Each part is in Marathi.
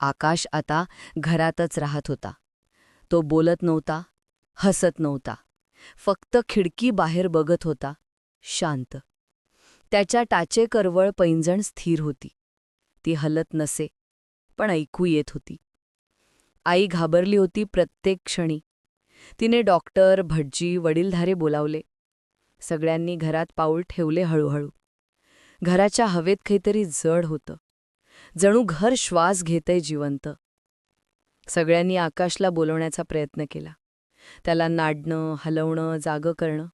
आकाश आता घरातच राहत होता. तो बोलत नव्हता हसत नव्हता. फक्त खिडकी बाहेर बघत होता शांत. त्याच्या टाचेकरवळ पैंजण स्थिर होती. ती हलत नसे पण ऐकू येत होती. आई घाबरली होती प्रत्येक क्षणी. तिने डॉक्टर भटजी वडीलधारे बोलावले. सगळ्यांनी घरात पाऊल ठेवले हळूहळू. घराच्या हवेत काहीतरी जड होतं. जणू घर श्वास घेतंय जिवंत. सगळ्यांनी आकाशला बोलवण्याचा प्रयत्न केला. त्याला नाडणं हलवणं जागं करणं.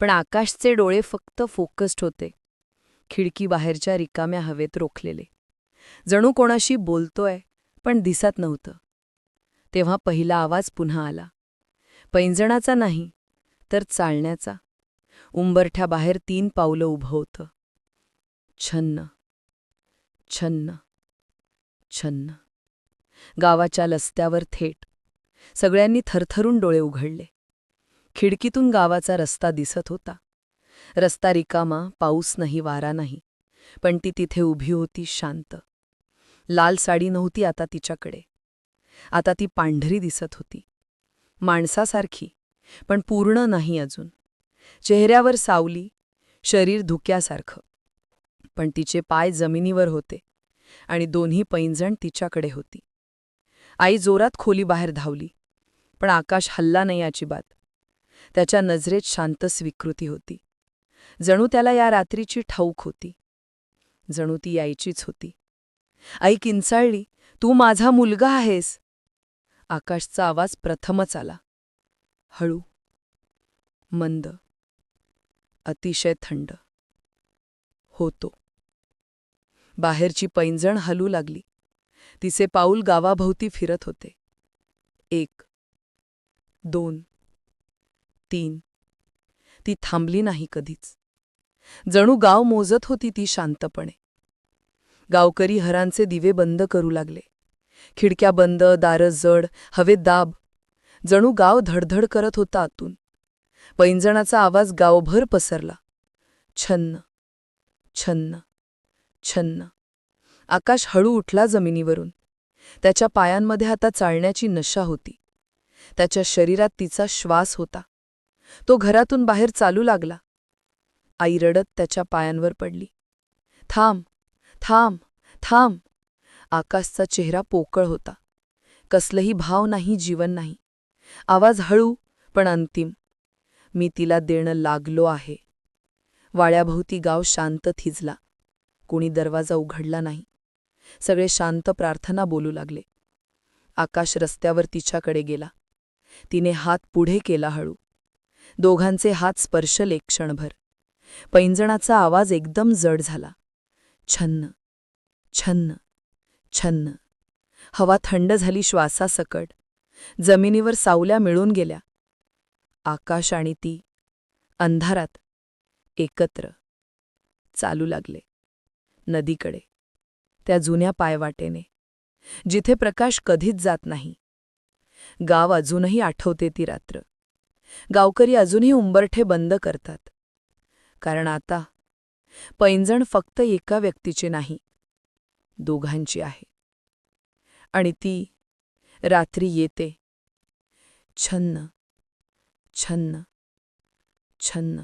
पण आकाशचे डोळे फक्त फोकस्ड होते. खिडकी बाहेरच्या रिकाम्या हवेत रोखलेले. जणू कोणाशी बोलतोय पण दिसत नव्हतं. तेव्हा पहिला आवाज पुन्हा आला. पैंजणाचा नाही तर चालण्याचा. उंबरठ्याबाहेर तीन पावलं उभं होतं. छन्न. छन्न छन्न. गावाच्या लस्त्यावर थेट सगळ्यांनी थरथरून डोळे उघडले. खिडकीतून गावाचा रस्ता दिसत होता. रस्ता रिकामा पाऊस नाही वारा नाही पण ती तिथे उभी होती शांत. लाल साडी नव्हती आता तिच्याकडे. आता ती पांढरी दिसत होती. माणसासारखी पण पूर्ण नाही अजून. चेहऱ्यावर सावली शरीर धुक्यासारखं. पण तिचे पाय जमिनीवर होते आणि दोन्ही पैंजण तिच्याकडे होती. आई जोरात खोलीबाहेर धावली पण आकाश हल्ला नाही अजिबात त्याच्या नजरेत शांत स्वीकृती होती. जणू त्याला या रात्रीची ठाऊक होती. जणू ती यायचीच होती. आई किंचाळली तू माझा मुलगा आहेस. आकाशचा आवाज प्रथमच आला. हळू. मंद. अतिशय थंड. होतो. बाहेरची पैंजण हलू लागली. तिचे पाऊल गावाभोवती फिरत होते. एक दोन तीन. ती थांबली नाही कधीच. जणू गाव मोजत होती ती शांतपणे. गावकरी हरांचे दिवे बंद करू लागले. खिडक्या बंद दारं जड हवेत दाब. जणू गाव धडधड करत होता आतून. पैंजणाचा आवाज गावभर पसरला. छन्न छन्न. छन्न. आकाश हळू उठला जमिनीवरून. त्याच्या पायांमध्ये आता चालण्याची नशा होती. त्याच्या शरीरात तिचा श्वास होता. तो घरातून बाहेर चालू लागला. आई रडत त्याच्या पायांवर पडली. थांब थांब थांब. आकाशचा चेहरा पोकळ होता. कसलंही भाव नाही जीवन नाही. आवाज हळू पण अंतिम. मी तिला देणं लागलो आहे. वाळ्याभोवती गाव शांत थिजला. कोणी दरवाजा उघडला नाही. सगळे शांत प्रार्थना बोलू लागले. आकाश रस्त्यावर तिच्याकडे गेला. तिने हात पुढे केला हळू. दोघांचे हात स्पर्शले क्षणभर. पैंजणाचा आवाज एकदम जड झाला. छन्न. छन्न. छन्न. हवा थंड झाली श्वासासकट. जमिनीवर सावल्या मिळून गेल्या. आकाश आणि ती. अंधारात. एकत्र. चालू लागले. नदीकडे त्या जुन्या पायवाटेने जिथे प्रकाश कधीच जात नाही. गाव अजूनही आठवते ती रात्र. गावकरी अजूनही उंबरठे बंद करतात. कारण आता पैंजण फक्त एका व्यक्तीची नाही दोघांची आहे. आणि ती रात्री येते. छन्न छन्न छन्न.